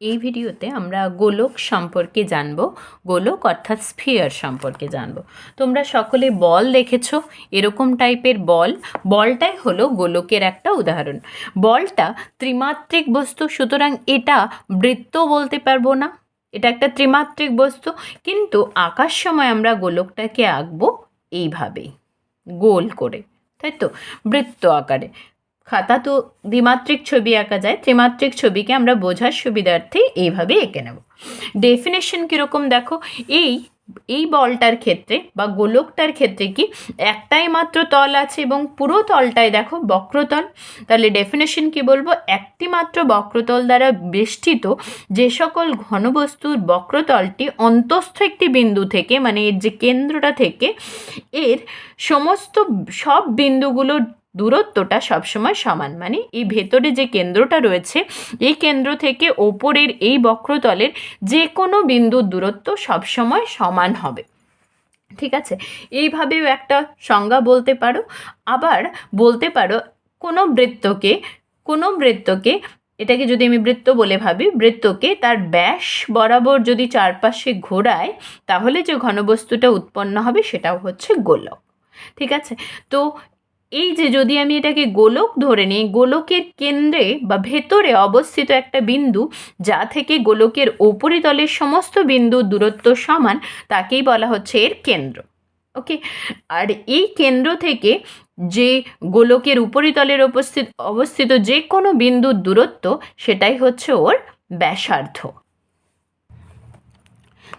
এই ভিডিওতে আমরা গোলক সম্পর্কে জানব। গোলক অর্থাৎ স্ফিয়ার সম্পর্কে জানব। তোমরা সকলে বল দেখেছ? এরকম টাইপের বল। বলটাই হলো গোলকের একটা উদাহরণ। বলটা ত্রিমাত্রিক বস্তু, সুতরাং এটা বৃত্ত বলতে পারব না। এটা একটা ত্রিমাত্রিক বস্তু, কিন্তু আঁকার সময় আমরা গোলকটাকে আঁকবো এইভাবেই। গোল করে, তাই তো? বৃত্ত আকারে। খাতা তো দ্বিমাত্রিক ছবি আঁকা যায়, ত্রিমাত্রিক ছবিকে আমরা বোঝার সুবিধার্থে এইভাবে এঁকে নেব। ডেফিনেশন কীরকম দেখো? এই এই বলটার ক্ষেত্রে বা গোলকটার ক্ষেত্রে কি একটাই মাত্র তল আছে এবং পুরো তলটায় দেখো বক্রতল। তাহলে ডেফিনেশন কি বলব? একটি মাত্র বক্রতল দ্বারা বেষ্টিত যে সকল ঘনবস্তুর বক্রতলটি অন্তস্থ একটি বিন্দু থেকে মানে এর যে কেন্দ্রটা থেকে, এর সমস্ত সব বিন্দুগুলোর দূরত্বটা সবসময় সমান। মানে এই ভেতরে যে কেন্দ্রটা রয়েছে, এই কেন্দ্র থেকে ওপরের এই বক্রতলের যে কোনো বিন্দুর দূরত্ব সবসময় সমান হবে। ঠিক আছে? এইভাবেও একটা সংজ্ঞা বলতে পারো। আবার বলতে পারো, কোনো বৃত্তকে কোনো বৃত্তকে, এটাকে যদি আমি বৃত্ত বলে ভাবি, বৃত্তকে তার ব্যাস বরাবর যদি চারপাশে ঘোরায়, তাহলে যে ঘনবস্তুটা উৎপন্ন হবে সেটাও হচ্ছে গোলক। ঠিক আছে? তো এই যে যদি আমি এটাকে গোলক ধরে নিই, গোলকের কেন্দ্রে বা ভেতরে অবস্থিত একটা বিন্দু, যা থেকে গোলকের উপরিতলের সমস্ত বিন্দুর দূরত্ব সমান, তাকেই বলা হচ্ছে এর কেন্দ্র। ওকে? আর এই কেন্দ্র থেকে যে গোলকের উপরিতলের উপস্থিত, অবস্থিত যে কোনো বিন্দুর দূরত্ব, সেটাই হচ্ছে ওর ব্যাসার্ধ।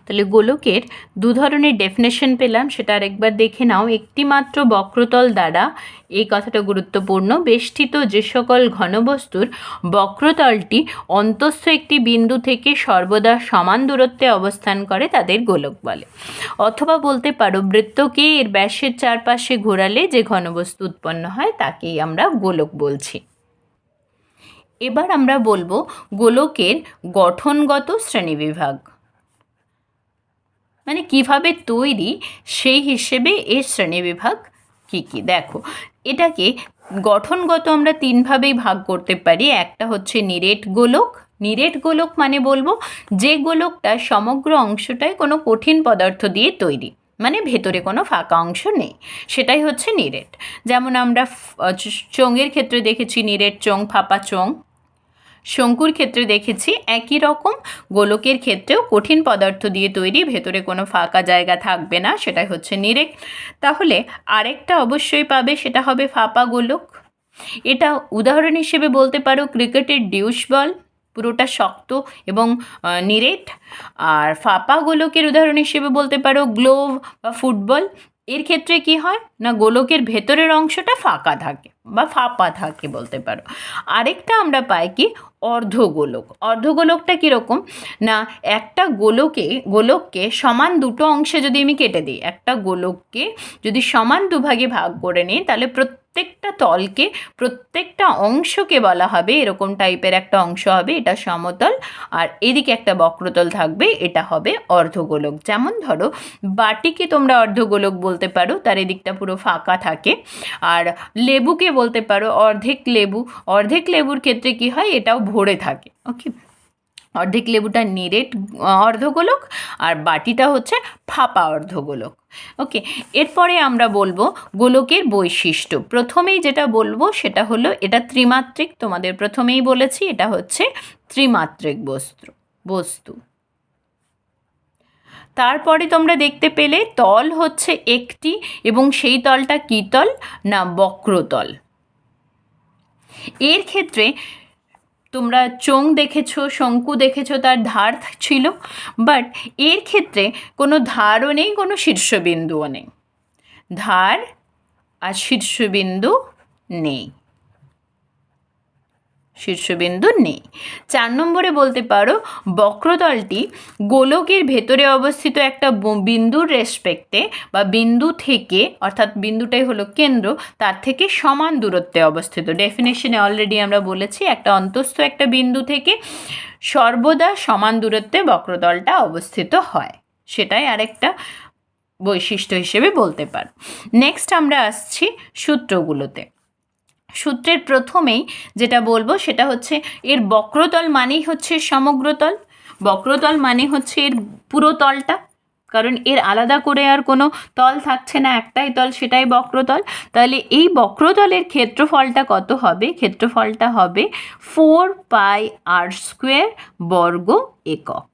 তাহলে গোলকের দু ধরনের ডেফিনেশন পেলাম, সেটা আরেকবার দেখে নাও। একটি মাত্র বক্রতল দ্বারা এই কথাটা গুরুত্বপূর্ণ, বেষ্টিত যে সকল ঘনবস্তুর বক্রতলটি অন্তস্থ একটি বিন্দু থেকে সর্বদা সমান দূরত্বে অবস্থান করে তাদের গোলক বলে। অথবা বলতে পারো, বৃত্তকে এর ব্যাসের চারপাশে ঘোরালে যে ঘনবস্তু উৎপন্ন হয়, তাকেই আমরা গোলক বলছি। এবার আমরা বলব গোলকের গঠনগত শ্রেণীবিভাগ। মানে কীভাবে তৈরি সেই হিসেবে এর শ্রেণীবিভাগ কী কী? দেখো, এটাকে গঠনগত আমরা তিনভাবেই ভাগ করতে পারি। একটা হচ্ছে নিরেট গোলক। নিরেট গোলক মানে বলব যে গোলকটা সমগ্র অংশটাই কোনো কঠিন পদার্থ দিয়ে তৈরি মানে ভেতরে কোনো ফাঁকা অংশ নেই। সেটাই হচ্ছে নিরেট। যেমন আমরা চোঙের ক্ষেত্রে দেখেছি নিরেট চোং ফাঁপা চোং শঙ্কুর ক্ষেত্রে দেখেছি একই রকম। গোলকের ক্ষেত্রেও কঠিন পদার্থ দিয়ে তৈরি, ভেতরে কোনো ফাঁকা জায়গা থাকবে না, সেটাই হচ্ছে নিরেক। তাহলে আরেকটা অবশ্যই পাবে, সেটা হবে ফাঁপা গোলক। এটা উদাহরণ হিসেবে বলতে পারো, ক্রিকেটের ডিউস বল, পুরোটা শক্ত এবং নিরেট। আর ফাঁপা গোলকের উদাহরণ হিসেবে বলতে পারো, গ্লোভ বা ফুটবল। এর ক্ষেত্রে কি হয়? না গোলকের ভেতরের অংশটা ফাঁকা থাকে বা ফাঁপা থাকে বলতে পারো। আরেকটা আমরা পাই কি? অর্ধগোলক। অর্ধগোলকটা কীরকম? না, একটা গোলকে, গোলককে সমান দুটো অংশে যদি আমি কেটে দিই, একটা গোলককে যদি সমান দুভাগে ভাগ করে নিই, তাহলে প্রত্যেকটা তলকে, প্রত্যেকটা অংশকে বলা হবে, এরকম টাইপের একটা অংশ হবে, এটা সমতল। আর এদিকে একটা বক্রতল থাকবে, এটা হবে অর্ধগোলক। যেমন ধরো, বাটিকে তোমরা অর্ধগোলক বলতে পারো, তার এদিকটা পুরো ফাঁকা থাকে। আর লেবুকে বলতে পারো, অর্ধেক লেবু। অর্ধেক লেবুর ক্ষেত্রে কি হয়? এটাও ভরে থাকে ওকে অর্ধেক লেবুটা নিরেট অর্ধগোলক, আর বাটিটা হচ্ছে ফাঁপা অর্ধগোলক। ওকে, এরপরে আমরা বলব গোলকের বৈশিষ্ট্য। প্রথমেই যেটা বলব সেটা হলো, এটা ত্রিমাত্রিক, তোমাদের প্রথমেই বলেছি, এটা হচ্ছে ত্রিমাত্রিক বস্তু বস্তু। তারপরে তোমরা দেখতে পেলে, তল হচ্ছে একটি, এবং সেই তলটা কী তল? না, বক্রতল। এর ক্ষেত্রে তোমরা চোং দেখেছ, শঙ্কু দেখেছ, তার ধার ছিল। বাট এর ক্ষেত্রে কোনো ধারও নেই, কোনো শীর্ষবিন্দুও নেই। ধার আর শীর্ষবিন্দু নেই। শীর্ষবিন্দু নেই। চার নম্বরে বলতে পারো, বক্রতলটি গোলকের ভেতরে অবস্থিত একটা বিন্দুর রেসপেক্টে বা বিন্দু থেকে, অর্থাৎ বিন্দুটাই হলো কেন্দ্র, তার থেকে সমান দূরত্বে অবস্থিত। ডেফিনেশনে অলরেডি আমরা বলেছি, একটা অন্তস্থ একটা বিন্দু থেকে সর্বদা সমান দূরত্বে বক্রতলটা অবস্থিত হয়। সেটাই আরেকটা বৈশিষ্ট্য হিসেবে বলতে পারো। নেক্সট আমরা আসছি সূত্রগুলোতে। সূত্রের প্রথমেই যেটা বলব সেটা হচ্ছে এর বক্রতল মানেই হচ্ছে সমগ্রতল। বক্রতল মানে হচ্ছে এর পুরো তলটা। কারণ এর আলাদা করে আর কোনো তল থাকছে না, একটাই তল সেটাই বক্রতল। তাহলে এই বক্রতলের ক্ষেত্রফলটা কত হবে? ক্ষেত্রফলটা হবে ফোর পাই আর স্কোয়ার বর্গ একক।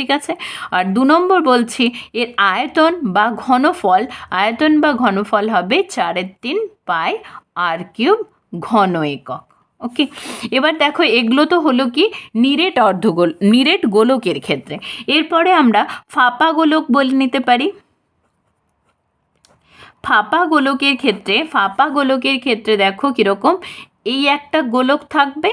ঠিক আছে? আর দু নম্বর বলছি, এর আয়তন বা ঘনফল, আয়তন বা ঘনফল হবে চারের তিন পাই আর কিউব ঘন একক। ওকে এবার দেখো, এগুলো তো হলো কি? নিরেট অর্ধগোল, নিরেট গোলকের ক্ষেত্রে। এরপরে আমরা ফাঁপা গোলক বলে নিতে পারি। ফাঁপা গোলকের ক্ষেত্রে, ফাঁপা গোলকের ক্ষেত্রে দেখো কীরকম? এই একটা গোলক থাকবে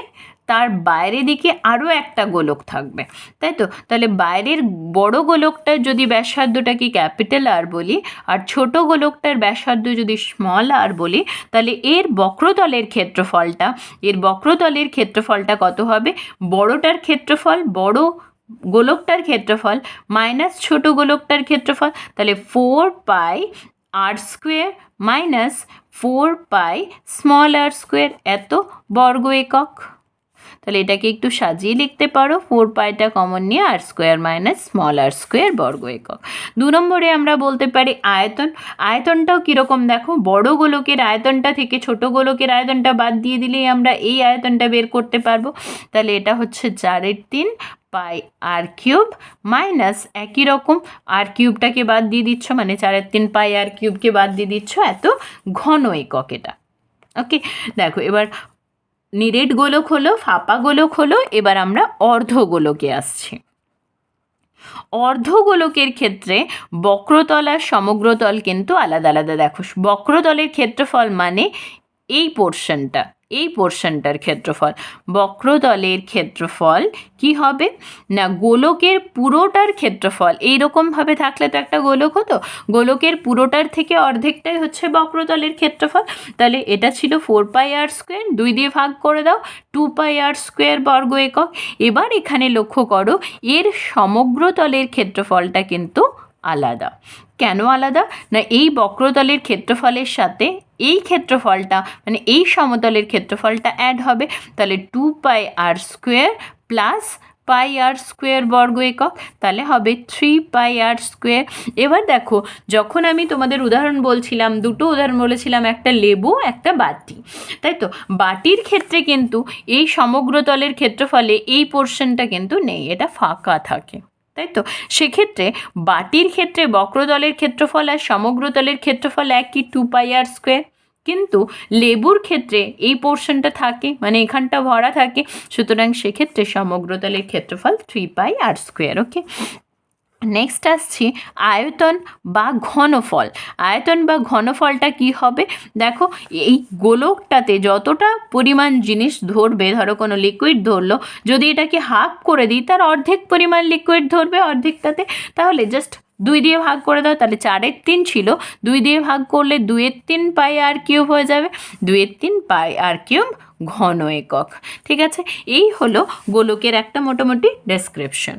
তার বাইরে দিকে আরও একটা গোলক থাকবে, তাই তো? তাহলে বাইরের বড় গোলকটার যদি ব্যাসার্ধটাকে ক্যাপিটাল আর বলি, আর ছোট গোলকটার ব্যাসার্ধ যদি স্মল আর বলি, তাহলে এর বক্রতলের ক্ষেত্রফলটা, এর বক্রতলের ক্ষেত্রফলটা কত হবে? বড়টার ক্ষেত্রফল, বড় গোলকটার ক্ষেত্রফল মাইনাস ছোট গোলকটার ক্ষেত্রফল, তাহলে four pi r square minus four pi small r square, এত বর্গ একক। তাহলে এটাকে একটু সাজিয়ে লিখতে পারো। ফোর পাইটা কমন নিয়ে r square minus small r square বর্গ একক। দু নম্বরে আমরা বলতে পারি আয়তন। আয়তনটাও কীরকম দেখো? বড় গোলকের আয়তনটা থেকে ছোট গোলকের আয়তনটা বাদ দিয়ে দিলেই আমরা এই আয়তনটা বের করতে পারব। তাহলে এটা হচ্ছে চারের তিন পাই আর কিউব মাইনাস একই রকম। আর কিউবটাকে বাদ দিয়ে দিচ্ছ মানে চারের তিন পাই আর কিউবকে বাদ দিয়ে দিচ্ছ। এত ঘন একক এটা। ওকে দেখো, এবার নিরেট গোলক হলো, ফাঁপা গোলক হলো, এবার আমরা অর্ধ গোলকে আসছি। অর্ধ গোলকের ক্ষেত্রে বক্রতল আর সমগ্রতল কিন্তু আলাদা আলাদা। দেখো, বক্রতলের ক্ষেত্রফল মানে এই পোর্শনটা এই পোর্শনটার ক্ষেত্রফল। বক্রতলের ক্ষেত্রফল কি হবে? না, গোলকের পুরোটার ক্ষেত্রফল এইরকমভাবে থাকলে তো একটা গোলক হতো। গোলকের পুরোটার থেকে অর্ধেকটাই হচ্ছে বক্রতলের ক্ষেত্রফল। তাহলে এটা ছিল ফোর পাই আর স্কোয়ার, দুই দিয়ে ভাগ করে দাও, টু পাই আর স্কোয়ার বর্গ একক। এবার এখানে লক্ষ্য করো, এর সমগ্র সমগ্রতলের ক্ষেত্রফলটা কিন্তু আলাদা। কেন আলাদা? না, এই বক্রতলের ক্ষেত্রফলের সাথে এই ক্ষেত্রফলটা মানে এই সমতলের ক্ষেত্রফলটা অ্যাড হবে। তাহলে two pi r square plus pi r square বর্গ একক, তাহলে হবে থ্রি পাই আর স্কোয়ার এবার দেখো, যখন আমি তোমাদের উদাহরণ বলছিলাম, দুটো উদাহরণ বলেছিলাম, একটা লেবু, একটা বাটি। তাই তো? বাটির ক্ষেত্রে কিন্তু এই সমগ্রতলের ক্ষেত্রফলে এই পোর্শনটা কিন্তু নেই, এটা ফাঁকা থাকে। তাই তো? সেক্ষেত্রে বাটির ক্ষেত্রে বক্রতলের ক্ষেত্রফল আর সমগ্র সমগ্রতলের ক্ষেত্রফল একই টু পাই আর স্কোয়ার কিন্তু লেবুর ক্ষেত্রে এই পোর্শনটা থাকে মানে এখানটা ভরা থাকে, সুতরাং সেক্ষেত্রে সমগ্রতলের ক্ষেত্রফল three pi r square okay next আসছি আয়তন বা ঘনফল। আয়তন বা ঘনফলটা কি হবে? দেখো, এই গোলকটাতে যতটা পরিমাণ জিনিস ধরবে, ধরো কোনো লিকুইড ধরলো, যদি এটাকে হাফ করে দিই, তার অর্ধেক পরিমাণ লিকুইড ধরবে অর্ধেকটাতে, তাহলে জাস্ট দুই দিয়ে ভাগ করে দাও, তাহলে চারের তিন ছিল। দুই দিয়ে ভাগ করলে দুয়ের তিন পাই আর কিউব হয়ে যাবে। দুয়ের তিন পাই আর কিউব ঘন একক। ঠিক আছে? এই হলো গোলকের একটা মোটামুটি ডেসক্রিপশন